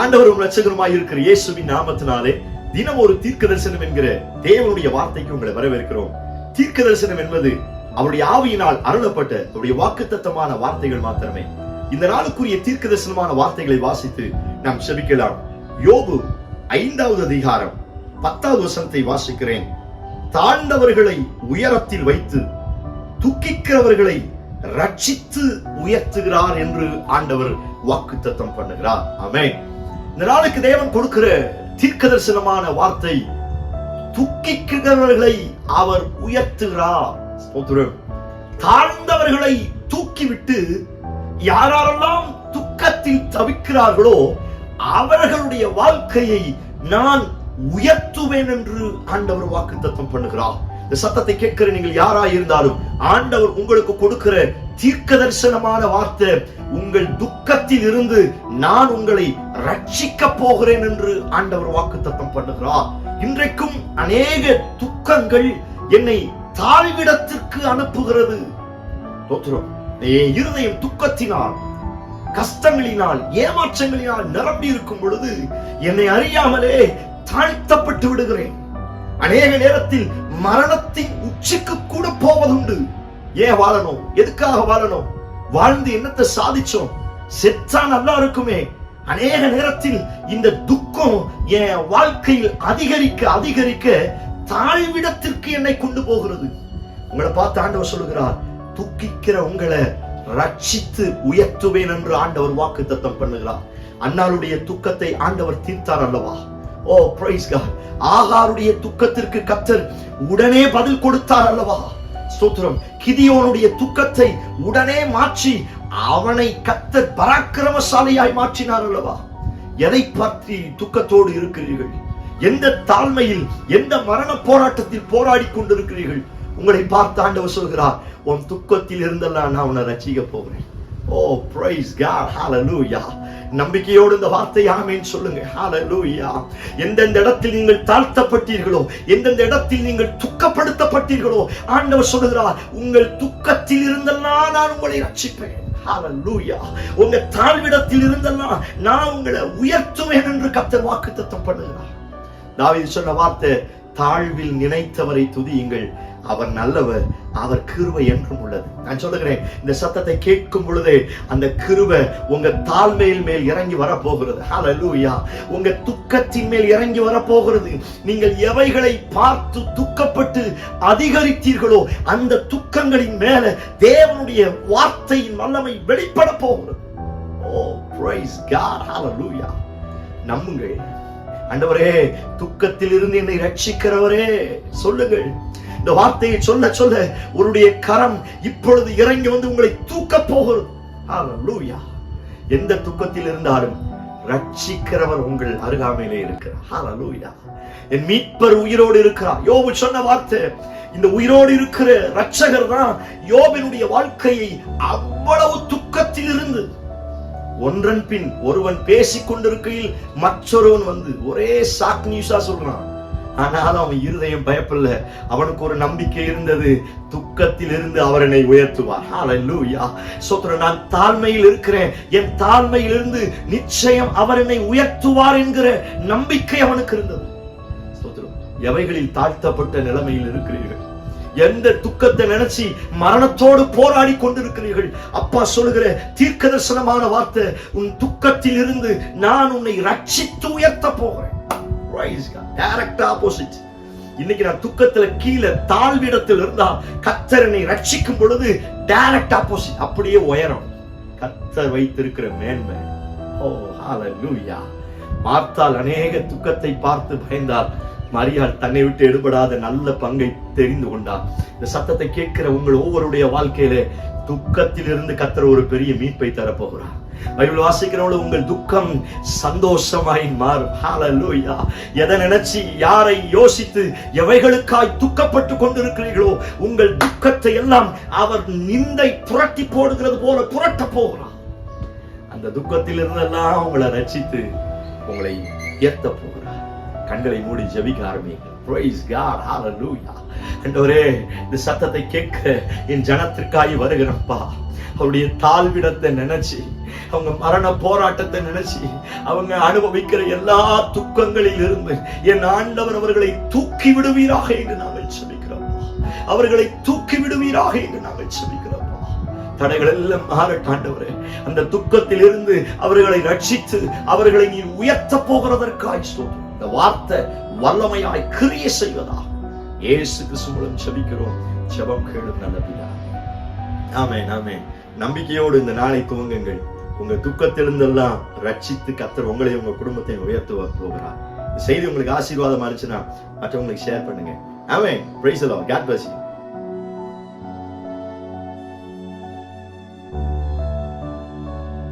ஆண்டவரும் ரட்சகருமாய் இருக்கிற இயேசுவின் நாமத்தினாலே தினம் ஒரு தீர்க்க தரிசனம் என்கிற தேவனுடைய வார்த்தைக்கு உங்களை வரவேற்கிறோம். தீர்க்க தரிசனம் என்பது அவருடைய ஆவியினால் அருளப்பட்ட அவருடைய வாக்குத்தத்தமான வார்த்தைகள் மாத்திரமே. இந்த நாளுக்குரிய தீர்க்க தரிசனமான வார்த்தைகளை வாசித்து நாம் செபிக்கலாம். யோபு ஐந்தாவது அதிகாரம் பத்தாவது வசனத்தை வாசிக்கிறேன். தாழ்ந்தவர்களை உயரத்தில் வைத்து துக்கிக்கிறவர்களை ரட்சித்து உயர்த்துகிறார் என்று ஆண்டவர் வாக்குத்தத்தம் பண்ணுகிறார். அமேன் இந்த நாளுக்கு தேவன் கொடுக்கிற தீர்க்க தரிசனமான வார்த்தை துக்கிக்கிறவர்களை அவர் உயர்த்துகிறார். தாழ்ந்தவர்களை தூக்கிவிட்டு யாரெல்லாம் துக்கத்தில் தவிக்கிறார்களோ அவர்களுடைய வாழ்க்கையை நான் உயர்த்துவேன் என்று ஆண்டவர் வாக்குத்தத்தம் பண்ணுகிறார். இந்த சத்தத்தை கேட்கிற நீங்கள் யாரா இருந்தாலும் ஆண்டவர் உங்களுக்கு கொடுக்கிற தீர்க்க தரிசனமான வார்த்தை உங்கள் துக்கத்தில் இருந்து நான் உங்களை ரட்சிக்க போகிறேன் என்று ஆண்டவர் வாக்குத்தத்தம் பண்ணுகிறார். இன்றைக்கும் அநேக துக்கங்கள் என்னை தாழ்விடத்திற்கு அனுப்புகிறது. என் இருதயம் துக்கத்தினால் கஷ்டங்களினால் ஏமாற்றங்களினால் நிரம்பி இருக்கும் பொழுது என்னை அறியாமலே தாழ்த்தப்பட்டு விடுகிறேன். அநேக நேரத்தில் மரணத்தின் உச்சிக்கு கூட போவதுண்டு. ஏன் வாழணும்? எதுக்காக வாழணும்? வாழ்ந்து என்னத்தை சாதிச்சோம்? செத்தா நல்லா இருக்குமே. அநேக நேரத்தில் இந்த துக்கம் என் வாழ்க்கையில் அதிகரிக்க அதிகரிக்க தாழ்விடத்திற்கு என்னை கொண்டு போகிறது. உங்களை பார்த்து ஆண்டவர் சொல்லுகிறார் துக்கிக்கிற உங்களை ரட்சித்து உயர்த்துவேன் என்று ஆண்டவர் வாக்கு தத்தம் பண்ணுகிறார். அன்னாளுடைய துக்கத்தை ஆண்டவர் தீர்த்தார் அல்லவா? ஓ பிரைஸ் காட் ஆகாருடைய துக்கத்திற்கு கத்தர் உடனே பதில் கொடுத்தார் அல்லவா? ஸ்தோத்திரம். கிதியோனுடைய துக்கத்தை உடனே மாற்றி அவனை கத்தர் பராக்கிரமசாலியாய் மாற்றினார் அல்லவா? எதை பற்றி துக்கத்தோடு இருக்கிறீர்கள்? எந்த தாழ்மையில் எந்த மரண போராட்டத்தில் போராடி கொண்டிருக்கிறீர்கள்? உங்களை பார்த்து ஆண்டவர் சொல்கிறார் உன் துக்கத்தில் இருந்தெல்லாம் நான் உன்னை ரசிக்க போகிறேன். ஓ பிரைஸ் காட் ஹalleluya நம்பிக்கையோடு இந்த வார்த்தை ஆமேன்னு சொல்லுங்க. ஹalleluya எந்தெந்த இடத்தில் நீங்கள் தாழ்த்தப்பட்டீர்களோ எந்தெந்த இடத்தில் நீங்கள் துக்கப்படுத்தப்பட்டீர்களோ ஆண்டவர் சொல்லுகிறார் உங்கள் துக்கத்தில் இருந்தெல்லாம் நான் உங்களை ரட்சிப்பேன் உங்க தாழ்விடத்தில் இருந்தெல்லாம் நான் உங்களை உயர்த்துவேன் என்று கத்தர் வாக்கு தத்தம் பண்ணுகிறார். தாவீது சொன்ன வார்த்தை தாழ்வில் நினைத்தவரை துதியுங்கள் அவர் நல்லவர் அவர் கிருவை என்றும் உள்ளது. நான் சொல்லுகிறேன் இந்த சத்தத்தை கேட்கும் பொழுதே அந்த கிருவை உங்க தாழ்மையில் மேல் இறங்கி வரப்போகிறது. ஹalleluya உங்க துக்கத்தின் மேல் இறங்கி வரப்போகிறது. நீங்கள் எவைகளை பார்த்து துக்கப்பட்டு அதிகரித்தீர்களோ அந்த துக்கங்களின் மேல தேவனுடைய வார்த்தையின் வல்லமை வெளிப்பட போகிறது. ஓ பிரைஸ் காட் ஹalleluya நம்புங்கள் அண்டவரே துக்கத்தில் இருந்து என்னை ரட்சிக்கிறவரே சொல்லுங்கள். இந்த வார்த்தையை சொல்ல சொல்ல உன்னுடைய கரம் இப்பொழுது இறங்கி வந்து உங்களை தூக்க போகிறது எந்த துக்கத்தில் இருந்தாலும் ரட்சிக்கிறவர் உங்கள் அருகாமையிலே இருக்கிறார். என் மீட்பர் உயிரோடு இருக்கிறார். யோபு சொன்ன வார்த்தை இந்த உயிரோடு இருக்கிற ரட்சகர் தான் யோபினுடைய வாழ்க்கையை அவ்வளவு துக்கத்தில் இருந்து ஒன்றன் பின் ஒருவன் பேசிக் கொண்டிருக்கையில் மற்றொருவன் வந்து ஒரே சாக் நியூஸா சொல்றான். ஆனாலும் அவன் இருதயம் பயப்படல. அவனுக்கு ஒரு நம்பிக்கை இருந்தது. துக்கத்தில் இருந்து அவர் என்னை உயர்த்துவார். ஹalleluya சோத்ர நான் தாழ்மையில் இருக்கிறேன். என் தாழ்மையில் இருந்து நிச்சயம் அவர் என்னை உயர்த்துவார் என்கிற நம்பிக்கை அவனுக்கு இருந்தது. ஸ்தோத்திரம். எவைகளில் தாழ்த்தப்பட்ட நிலைமையில் இருக்கிறீர்கள்? எந்த துக்கத்தை நினைச்சு மரணத்தோடு போராடி கொண்டிருக்கிறீர்கள்? அப்பா சொல்லுகிற தீர்க்க தரிசனமான வார்த்தை உன் துக்கத்தில் இருந்து நான் உன்னை ரட்சித்து உயர்த்த போகிறேன். டைரக்ட் ஆப்போசிட் இன்னைக்கு நான் துக்கத்துல கீழே தாழ்விடத்தில் இருந்தா கத்தரனை ரட்சிக்கும் பொழுது டைரக்ட் ஆப்போசிட் அப்படியே உயரம். கத்தர் வைத்திருக்கிற மேன்மை. Oh, ஓ ஹalleluya மார்த்தால் அநேக துக்கத்தை பார்த்து பயந்தார் மரியாள் தன்னை விட்டு எடுபடாத நல்ல பங்கை தெரிந்து கொண்டார். இந்த சத்தத்தை கேட்கிற உங்கள் ஒவ்வொருடைய வாழ்க்கையில துக்கத்திலிருந்து கத்துற ஒரு பெரிய மீட்பை தரப்போகிறார். பைபிள் வாசிக்கிறவங்க உங்கள் துக்கம் சந்தோஷமாய் மாறும். ஹalleluya எதை நினைச்சு யாரை யோசித்து எவைகளுக்காய் துக்கப்பட்டு கொண்டிருக்கிறீர்களோ உங்கள் துக்கத்தை எல்லாம் அவர் நிந்தை புரட்டி போடுகிறது போல புரட்ட போகிறார். அந்த துக்கத்தில் இருந்தெல்லாம் உங்களை ரசித்து உங்களை ஏத்த போகிறார். கண்களை மூடி ஜபிக்க ஆரம்பிங்க. ஆண்டவரே இந்த சத்தத்தை கேட்க என் ஜனத்திற்காய் வருகிறப்பா. அவருடைய தாழ்விடத்தை நினைச்சு அவங்க மரண போராட்டத்தை நினைச்சு அவங்க அனுபவிக்கிற எல்லா துக்கங்களில் இருந்து என் ஆண்டவர் அவர்களை தூக்கி விடுவீராக என்று நாங்கள் சொல்லிக்கிறோம் அவர்களை தூக்கி விடுவீராக என்று நாங்கள் சொல்லிக்கிறோம் தடைகள் எல்லாம் மாறட்டாண்டவர் அந்த துக்கத்தில் இருந்து அவர்களை ரட்சித்து அவர்களை நீ உயர்த்த போகிறதற்காய் ஸ்தோத்திரம். இந்த வார்த்தை வல்லமையாய் கிரிய செய்வதா ஏசு கிறிஸ்து செபிக்கிறோம் செபம் கேளும் நல்லபிதா ஆமே ஆமே நம்பிக்கையோடு இந்த நாளை துவங்குங்கள். உங்க துக்கத்திலிருந்தெல்லாம் ரட்சித்து கத்தர் உங்களையும் உங்க குடும்பத்தையும் உயர்த்து போகிறார். செய்தி உங்களுக்கு ஆசீர்வாதமா இருந்துச்சுன்னா மற்றவங்களுக்கு ஷேர் பண்ணுங்க. ஆமே பிரைஸ் தி காட் பிளஸ்